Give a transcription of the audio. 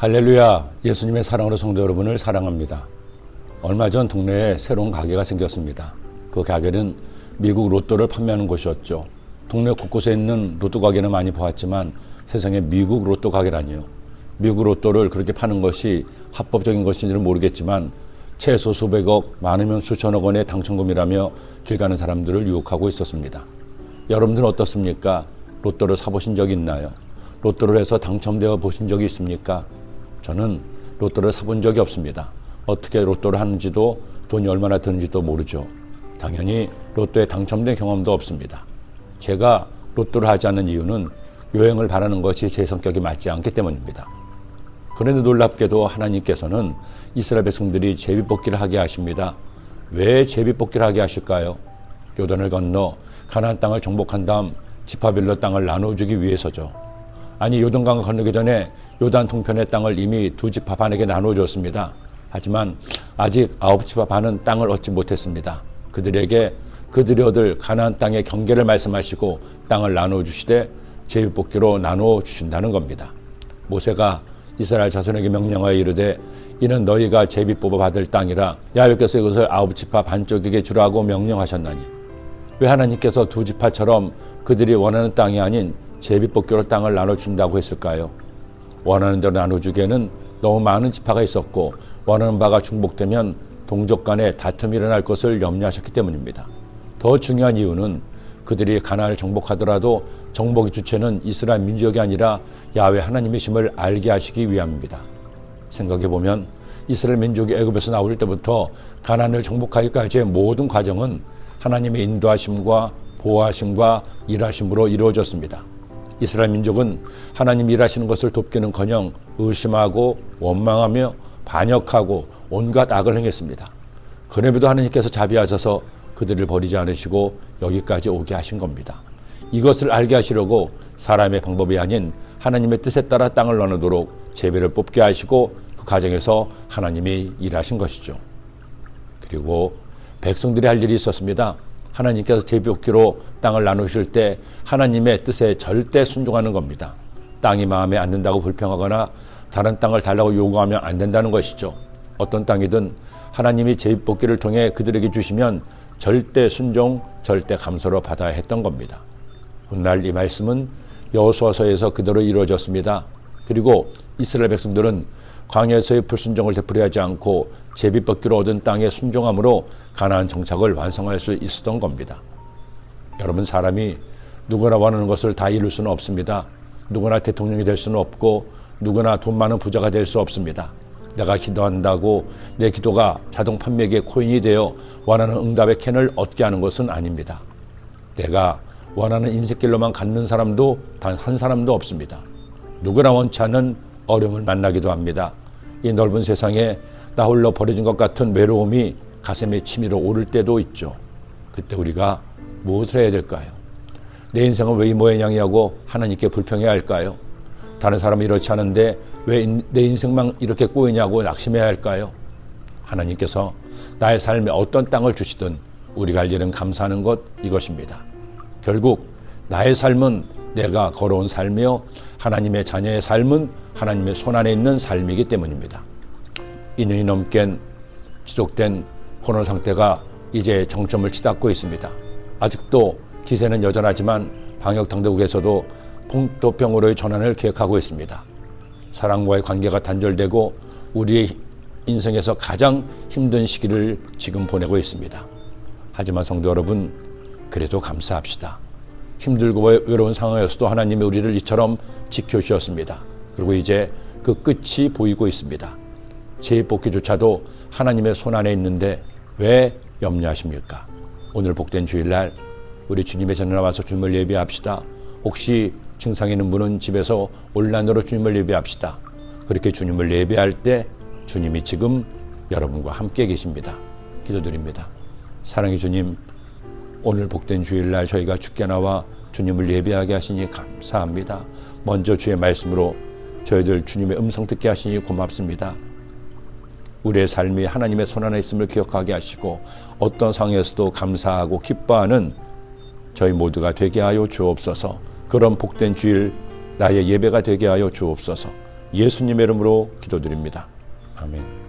할렐루야, 예수님의 사랑으로 성도 여러분을 사랑합니다. 얼마 전 동네에 새로운 가게가 생겼습니다. 그 가게는 미국 로또를 판매하는 곳이었죠. 동네 곳곳에 있는 로또 가게는 많이 보았지만 세상에 미국 로또 가게라니요. 미국 로또를 그렇게 파는 것이 합법적인 것인지는 모르겠지만 최소 수백억, 많으면 수천억 원의 당첨금이라며 길 가는 사람들을 유혹하고 있었습니다. 여러분들은 어떻습니까? 로또를 사보신 적 있나요? 로또를 해서 당첨되어 보신 적이 있습니까? 저는 로또를 사본 적이 없습니다. 어떻게 로또를 하는지도 돈이 얼마나 드는지도 모르죠. 당연히 로또에 당첨된 경험도 없습니다. 제가 로또를 하지 않는 이유는 요행을 바라는 것이 제 성격이 맞지 않기 때문입니다. 그런데 놀랍게도 하나님께서는 이스라엘 백성들이 제비뽑기를 하게 하십니다. 왜 제비뽑기를 하게 하실까요? 요단을 건너 가나안 땅을 정복한 다음 지파별로 땅을 나눠주기 위해서죠. 아니 요단강을 건너기 전에 요단 동편의 땅을 이미 두 지파 반에게 나눠줬습니다. 하지만 아직 아홉 지파 반은 땅을 얻지 못했습니다. 그들에게 그들이 얻을 가나안 땅의 경계를 말씀하시고 땅을 나눠주시되 제비뽑기로 나눠 주신다는 겁니다. 모세가 이스라엘 자손에게 명령하여 이르되 이는 너희가 제비 뽑아 받을 땅이라 야훼께서 이것을 아홉 지파 반쪽에게 주라고 명령하셨나니 왜 하나님께서 두 지파처럼 그들이 원하는 땅이 아닌 제비 뽑기로 땅을 나눠준다고 했을까요? 원하는 대로 나눠주기에는 너무 많은 지파가 있었고 원하는 바가 중복되면 동족 간에 다툼이 일어날 것을 염려하셨기 때문입니다. 더 중요한 이유는 그들이 가나안을 정복하더라도 정복의 주체는 이스라엘 민족이 아니라 야훼 하나님이심을 알게 하시기 위함입니다. 생각해 보면 이스라엘 민족이 애굽에서 나올 때부터 가나안을 정복하기까지의 모든 과정은 하나님의 인도하심과 보호하심과 일하심으로 이루어졌습니다. 이스라엘 민족은 하나님 일하시는 것을 돕기는커녕 의심하고 원망하며 반역하고 온갖 악을 행했습니다. 그럼에도 하나님께서 자비하셔서 그들을 버리지 않으시고 여기까지 오게 하신 겁니다. 이것을 알게 하시려고 사람의 방법이 아닌 하나님의 뜻에 따라 땅을 나누도록 제비를 뽑게 하시고 그 과정에서 하나님이 일하신 것이죠. 그리고 백성들이 할 일이 있었습니다. 하나님께서 제비뽑기로 땅을 나누실 때 하나님의 뜻에 절대 순종하는 겁니다. 땅이 마음에 안 든다고 불평하거나 다른 땅을 달라고 요구하면 안 된다는 것이죠. 어떤 땅이든 하나님이 제비뽑기를 통해 그들에게 주시면 절대 순종, 절대 감사로 받아야 했던 겁니다. 훗날 이 말씀은 여호수아서에서 그대로 이루어졌습니다. 그리고 이스라엘 백성들은 광야에서의 불순종을 되풀이하지 않고 제비뽑기로 얻은 땅에 순종함으로 가나안 정착을 완성할 수 있었던 겁니다. 여러분 사람이 누구나 원하는 것을 다 이룰 수는 없습니다. 누구나 대통령이 될 수는 없고 누구나 돈 많은 부자가 될 수 없습니다. 내가 기도한다고 내 기도가 자동 판매기의 코인이 되어 원하는 응답의 캔을 얻게 하는 것은 아닙니다. 내가 원하는 인생길로만 갖는 사람도 단 한 사람도 없습니다. 누구나 원치 않는 어려움을 만나기도 합니다. 이 넓은 세상에 나 홀로 버려진 것 같은 외로움이 가슴에 치밀어 오를 때도 있죠. 그때 우리가 무엇을 해야 될까요? 내 인생은 왜 이 모양이냐고 하나님께 불평해야 할까요? 다른 사람은 이렇지 않은데 왜 내 인생만 이렇게 꼬이냐고 낙심해야 할까요? 하나님께서 나의 삶에 어떤 땅을 주시든 우리가 할 일은 감사하는 것 이것입니다. 결국 나의 삶은 내가 걸어온 삶이요 하나님의 자녀의 삶은 하나님의 손 안에 있는 삶이기 때문입니다. 2년이 넘게 지속된 코로나 상태가 이제 정점을 치닫고 있습니다. 아직도 기세는 여전하지만 방역 당국에서도 풍토병으로의 전환을 계획하고 있습니다. 사랑과의 관계가 단절되고 우리의 인생에서 가장 힘든 시기를 지금 보내고 있습니다. 하지만 성도 여러분, 그래도 감사합시다. 힘들고 외로운 상황에서도 하나님이 우리를 이처럼 지켜주셨습니다. 그리고 이제 그 끝이 보이고 있습니다. 제복기조차도 하나님의 손 안에 있는데 왜 염려하십니까? 오늘 복된 주일날 우리 주님의 전에 나와서 주님을 예배합시다. 혹시 증상 있는 분은 집에서 온라인으로 주님을 예배합시다. 그렇게 주님을 예배할 때 주님이 지금 여러분과 함께 계십니다. 기도드립니다. 사랑의 주님, 오늘 복된 주일날 저희가 죽게 나와 주님을 예배하게 하시니 감사합니다. 먼저 주의 말씀으로 저희들 주님의 음성 듣게 하시니 고맙습니다. 우리의 삶이 하나님의 손 안에 있음을 기억하게 하시고 어떤 상황에서도 감사하고 기뻐하는 저희 모두가 되게 하여 주옵소서. 그런 복된 주일 나의 예배가 되게 하여 주옵소서. 예수님의 이름으로 기도드립니다. 아멘.